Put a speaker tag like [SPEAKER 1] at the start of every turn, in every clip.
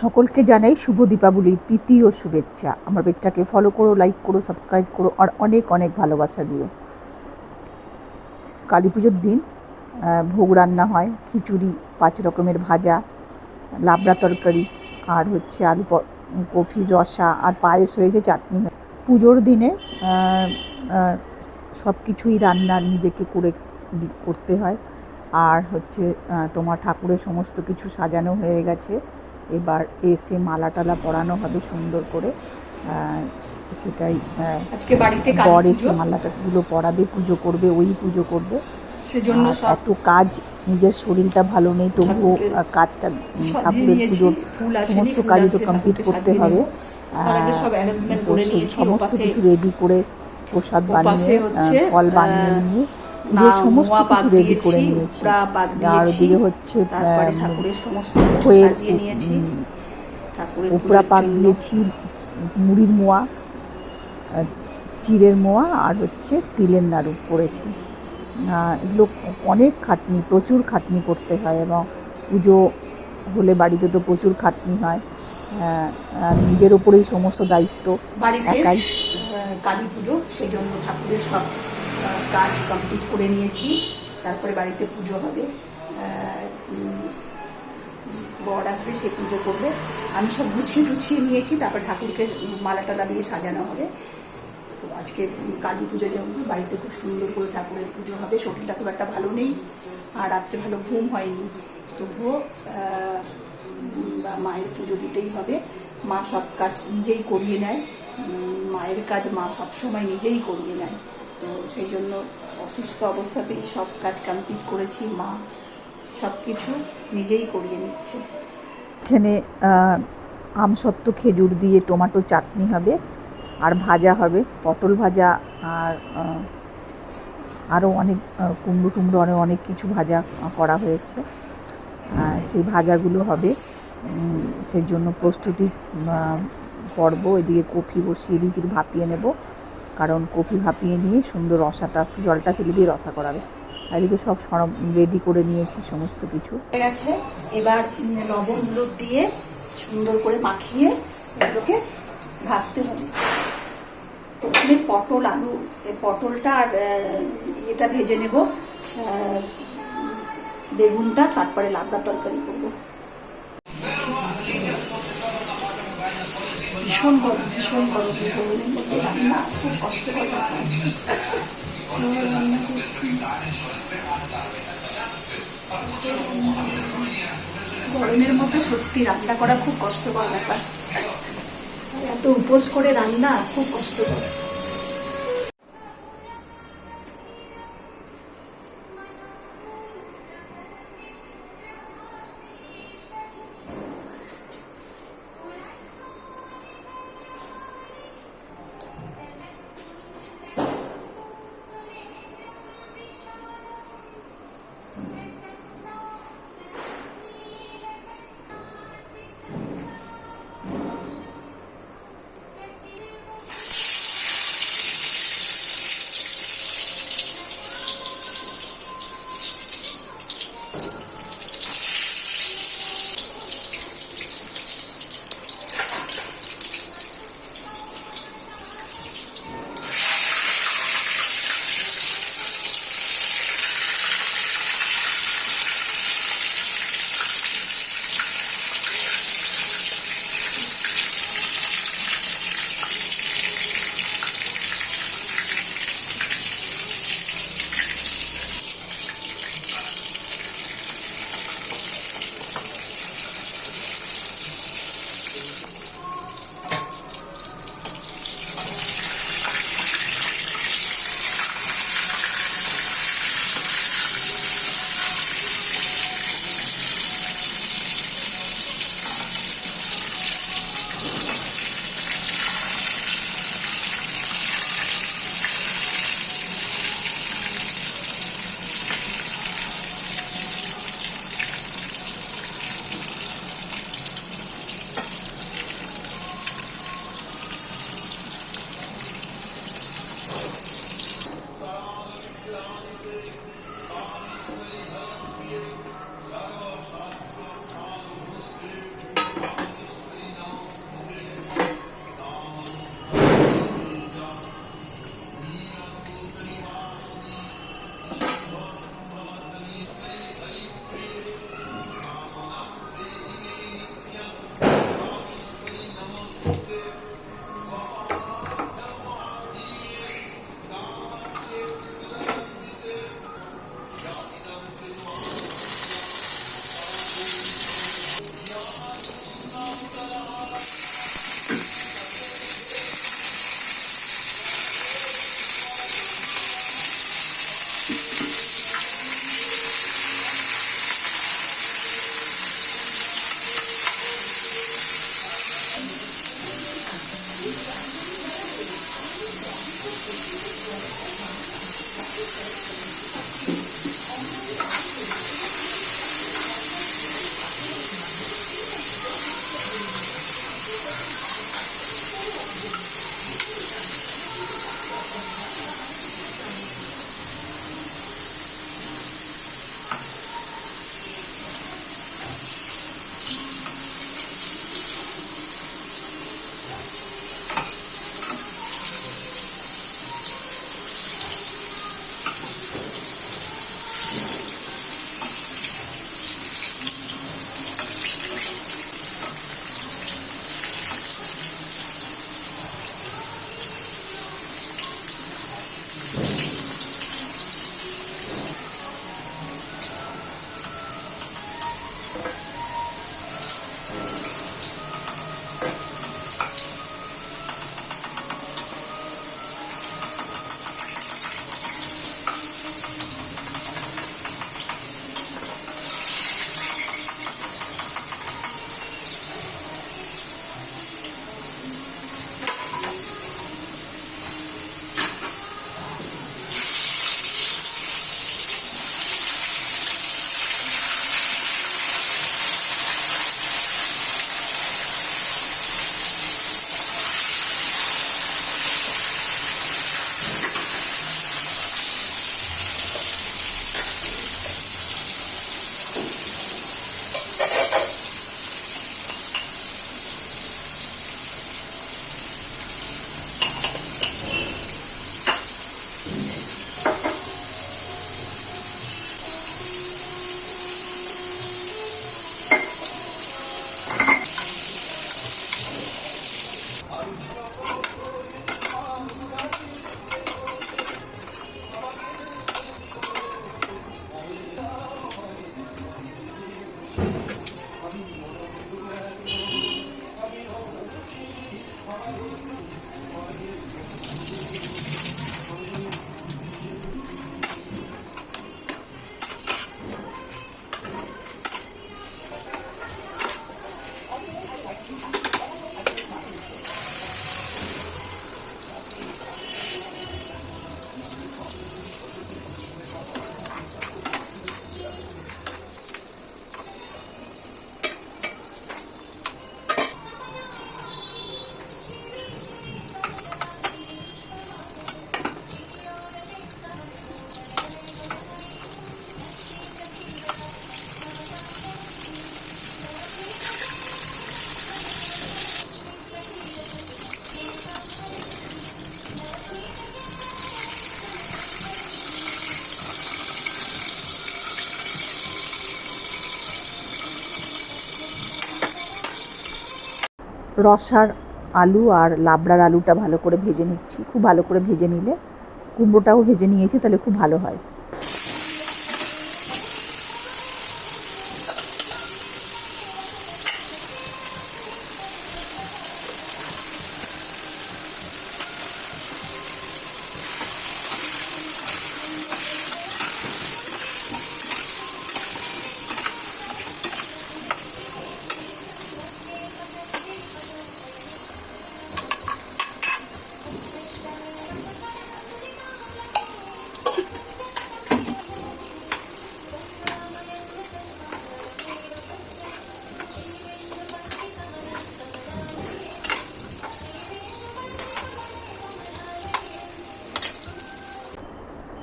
[SPEAKER 1] সকলকে জানাই শুভ দীপাবলির প্রীতি ও শুভেচ্ছা। আমার পেজটাকে ফলো করো লাইক করো সাবস্ক্রাইব করো, আর অনেক অনেক ভালোবাসা দিও। কালী পুজোর দিন ভোগ রান্না হয়, খিচুড়ি, পাঁচ রকমের ভাজা, লাবড়া তরকারি, আর হচ্ছে আলু কফি, রসা, আর পায়েস হয়েছে চাটনি। পুজোর দিনে সব কিছুই রান্না নিজেকে করে করতে হয়। আর হচ্ছে তোমার ঠাকুরের সমস্ত কিছু সাজানো হয়ে গেছে। এবার এসে মালা টালা পরানো হবে সুন্দর করে। সেটাই
[SPEAKER 2] আজকে বাড়িতে
[SPEAKER 1] বর এসে মালাটাগুলো পরাবে পুজো করবে ওই পুজো করবে।
[SPEAKER 2] সেজন্য
[SPEAKER 1] এত কাজ নিজের শরীরটা ভালো নেই তবুও কাজটা ঠাকুরের। পুজোর সমস্ত কাজই তো কমপ্লিট করতে হবে। সমস্ত কিছু রেডি করে প্রসাদ বানিয়ে ফল বানিয়ে নিয়ে
[SPEAKER 2] না
[SPEAKER 1] সমস্ত
[SPEAKER 2] মোয়া
[SPEAKER 1] কিছু রেডি করে
[SPEAKER 2] দিয়েছি,
[SPEAKER 1] নিয়েছি আর ওদিকে হচ্ছে
[SPEAKER 2] তারপরে ঠাকুরের সমস্ত সাজিয়ে নিয়েছি। ঠাকুরের
[SPEAKER 1] উপরা পাক দিয়েছি মুড়ির মোয়া চিড়ের মোয়া আর হচ্ছে তিলের নাড়ু করেছি। এগুলো অনেক খাটনি প্রচুর খাটনি করতে হয় এবং পুজো হলে বাড়িতে তো প্রচুর খাটনি হয়। নিজের ওপরেই সমস্ত দায়িত্ব
[SPEAKER 2] বাড়িতে
[SPEAKER 1] একাই।
[SPEAKER 2] কালী পুজো সেই জন্য ঠাকুরের সব কাজ কমপ্লিট করে নিয়েছি। তারপরে বাড়িতে পুজো হবে। বর আসবে, সে পুজো করবে। আমি সব গুছিয়ে টুছিয়ে নিয়েছি, তারপর ঠাকুরকে মালা টালা দিয়ে সাজানো হবে। তো আজকে কালী পুজো যেমন বাড়িতে খুব সুন্দর করে ঠাকুরের পুজো হবে। শরীরটা খুব একটা ভালো নেই, আর রাত্রে ভালো ঘুম হয়নি। তবুও মায়ের পুজো দিতেই হবে। মা সব কাজ নিজেই করিয়ে নেয়। মায়ের কাজ মা সবসময় নিজেই করিয়ে নেয়। তো সেই জন্য অসুস্থ অবস্থাতেই সব কাজ কমপ্লিট করেছি, মা সব কিছু নিজেই করিয়ে নিচ্ছে।
[SPEAKER 1] এখানে আমসত্ত্ব খেজুর দিয়ে টমেটো চাটনি হবে, আর ভাজা হবে, পটল ভাজা, আর আরও অনেক কুমড়ো টুমড়ো অনেক অনেক কিছু ভাজা করা হয়েছে। সেই ভাজাগুলো হবে সেই জন্য প্রস্তুতি পর্ব, এদিকে কফি বসিয়ে দিয়েছি, ভাপিয়ে নেব। কারণ কফি ভাপিয়ে নিয়ে সুন্দর রসাটা, জলটা ফেলে দিয়ে রসা করাবে। এদিকে সব সরব রেডি করে নিয়েছি সমস্ত কিছু।
[SPEAKER 2] হয়ে গেছে। এবার লবণ হলুদ দিয়ে সুন্দর করে মাখিয়ে এগুলোকে ভাজতে হবে। প্রথমে পটল আলু পটলটা আর এটা ভেজে নেব। বেগুনটা, তারপরে লাবড়া তরকারি করব। ভীষণ গরম ভীষণ গরম। গরমের মধ্যে রান্না খুব কষ্টকর ব্যাপার। গরমের মধ্যে সত্যি রান্না করা খুব কষ্টকর ব্যাপার। এত উপোস করে রান্না, খুব কষ্টকর। Thank you.
[SPEAKER 1] রসার আলু আর লাবড়ার আলুটা ভালো করে ভেজে নিচ্ছি। খুব ভালো করে ভেজে নিলে কুমড়োটাও ভেজে নিয়েছি, তাহলে খুব ভালো হয়।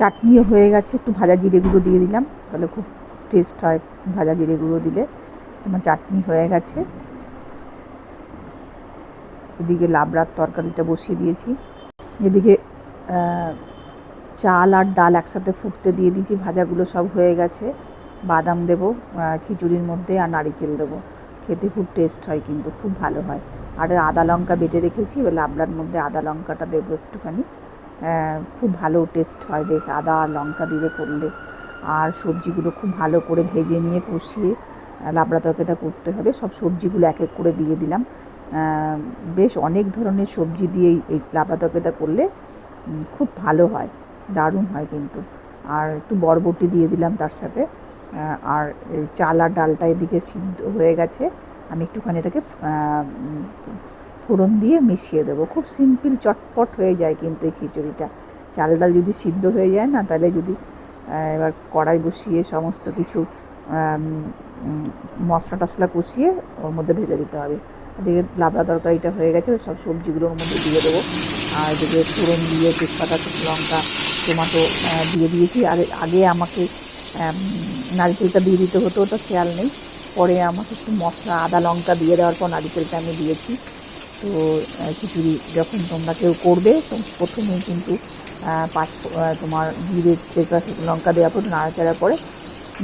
[SPEAKER 1] চাটনিও হয়ে গেছে, একটু ভাজা জিরে গুঁড়ো দিয়ে দিলাম, তাহলে খুব টেস্ট হয় ভাজা জিরে গুঁড়ো দিলে। তোমার চাটনি হয়ে গেছে। এদিকে লাবড়ার তরকারিটা বসিয়ে দিয়েছি। এদিকে চাল আর ডাল একসাথে ফুটতে দিয়ে দিয়েছি, ভাজাগুলো সব হয়ে গেছে। বাদাম দেবো খিচুড়ির মধ্যে আর নারিকেল দেবো। খেতে খুব টেস্ট হয় কিন্তু, খুব ভালো হয়। আর আদা লঙ্কা বেটে রেখেছি, এবার লাবড়ার মধ্যে আদা লঙ্কাটা দেবো একটুখানি। খুব ভালো টেস্ট হয় বেশ, আদা আর লঙ্কা দিয়ে করলে। আর সবজিগুলো খুব ভালো করে ভেজে নিয়ে কষিয়ে লাবড়া তরকারিটা করতে হবে। সব সবজিগুলো এক এক করে দিয়ে দিলাম। বেশ অনেক ধরনের সবজি দিয়ে এই- লাবড়া তরকারিটা করলে খুব ভালো হয়, দারুণ হয় কিন্তু। আর একটু বরবটি দিয়ে দিলাম তার সাথে। আর চাল আর ডালটা এদিকে সিদ্ধ হয়ে গেছে। আমি একটুখানি এটাকে ফোড়ন দিয়ে মিশিয়ে দেবো। খুব সিম্পল চটপট হয়ে যায় কিন্তু এই খিচুড়িটা। চাল ডাল যদি সিদ্ধ হয়ে যায় না তাহলে যদি এবার কড়াই বসিয়ে সমস্ত কিছু মশলা টশলা কষিয়ে ওর মধ্যে ঢেলে দিতে হবে। এদিকে লাবড়া তরকারিটা হয়ে গেছে সব সবজিগুলোর মধ্যে দিয়ে দেবো। আর এদিকে ফোড়ন দিয়ে তেজপাতা লঙ্কা টমেটো দিয়ে দিয়েছি। আর আগে আমাকে আম, নারকেলটা দিয়ে দিতে হতো ওটা খেয়াল নেই। পরে আমাকে একটু মশলা আদা লঙ্কা দিয়ে দেওয়ার পর নারিকেলটা আমি দিয়েছি। তো খিচুড়ি যখন তোমরা কেউ করবে, তো প্রথমেই কিন্তু পাঁচ তোমার জিরে, তেজপাতা লঙ্কা দেওয়ার পর নাড়াচাড়া করে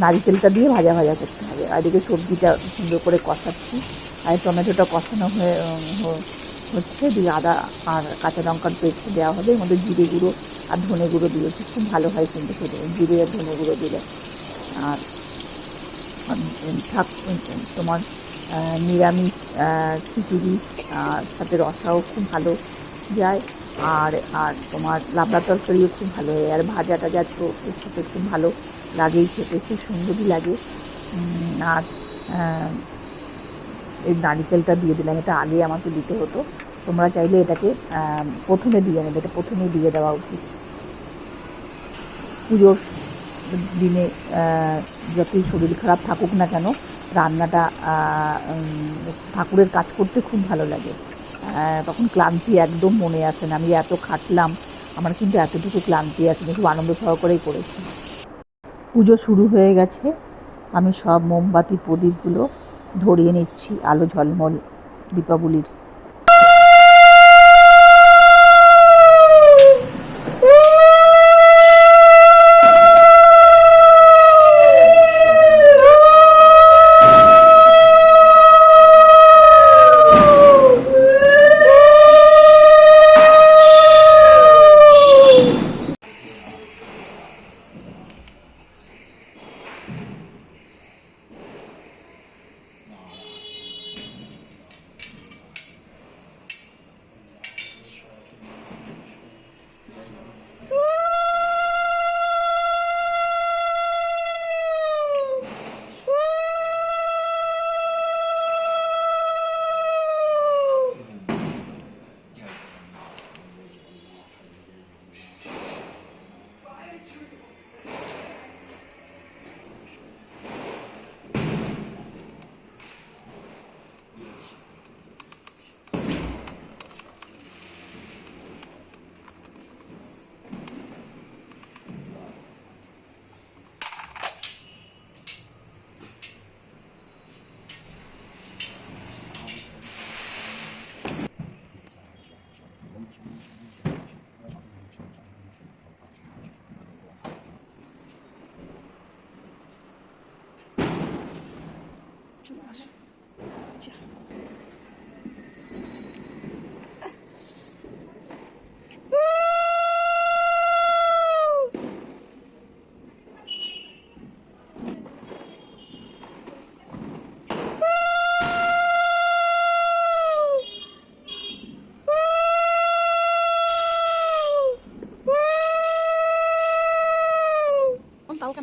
[SPEAKER 1] নারিকেলটা দিয়ে ভাজা ভাজা করতে হবে। আর এদিকে সবজিটা সুন্দর করে কষাচ্ছি। আর টমেটোটা কষানো হয়ে হচ্ছে, দিয়ে আদা আর কাঁচা লঙ্কার পেস্ট দেওয়া হবে। এর জিরে গুঁড়ো আর ধনে গুঁড়ো দিয়েছি। খুব ভালো হয় কিন্তু খেতে। জিরে আর ধনে গুঁড়ো দিলে। আর থাক তোমার নিরামিষ খিচুড়ি সাথে রসাও খুব ভালো যায়। আর আর তোমার লাবড়া তরকারিও খুব ভালো হয়। আর ভাজা টাজা তো এর সাথে খুব ভালো লাগেই খেতে, খুব সুন্দরই লাগে। আর এই নারিকেলটা দিয়ে দিলাম। এটা আগে আমাকে দিতে হতো। তোমরা চাইলে এটাকে প্রথমে দিয়ে নেবে। এটা প্রথমেই দিয়ে দেওয়া উচিত। পুজোর দিনে যতই শরীর খারাপ থাকুক না কেন রান্নাটা ঠাকুরের কাজ করতে খুব ভালো লাগে। তখন ক্লান্তি একদম মনে আসে না। আমি এত খাটলাম, আমার কিন্তু এতটুকু ক্লান্তি আছে খুব আনন্দ সহকারেই করেছি। পুজো শুরু হয়ে গেছে, আমি সব মোমবাতি, প্রদীপগুলো ধরিয়ে নিচ্ছি, আলো ঝলমল দীপাবলির।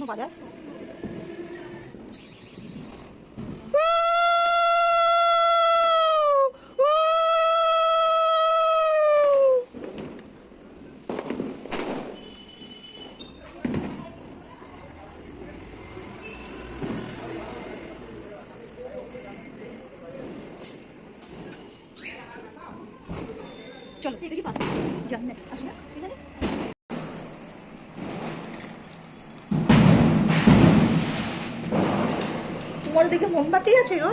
[SPEAKER 3] বাজায় চলো ঠিক আছে পাতা জানি না আসলে দিকে মোমবাতি আছে গো।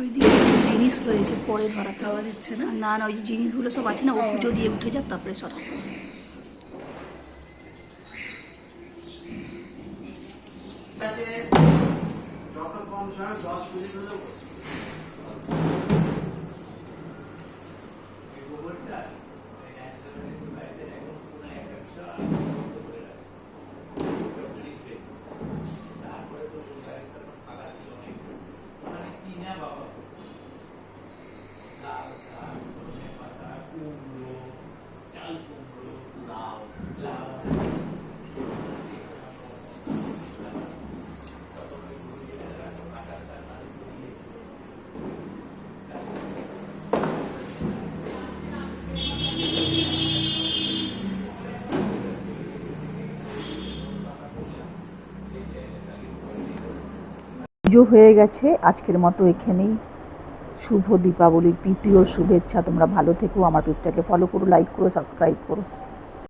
[SPEAKER 3] ওই দিকে জিনিস রয়েছে পরে ধরা খাওয়া দিচ্ছে না। না না ওই যে জিনিসগুলো সব আছে না ও পুজো দিয়ে উঠে যাক তারপরে সরা
[SPEAKER 1] পুজো হয়ে গেছে, আজকের মতো এখানেই। শুভ দীপাবলির প্রীতি ও শুভেচ্ছা, তোমরা ভালো থেকো, আমার পেজটাকে ফলো করো লাইক করো সাবস্ক্রাইব করো।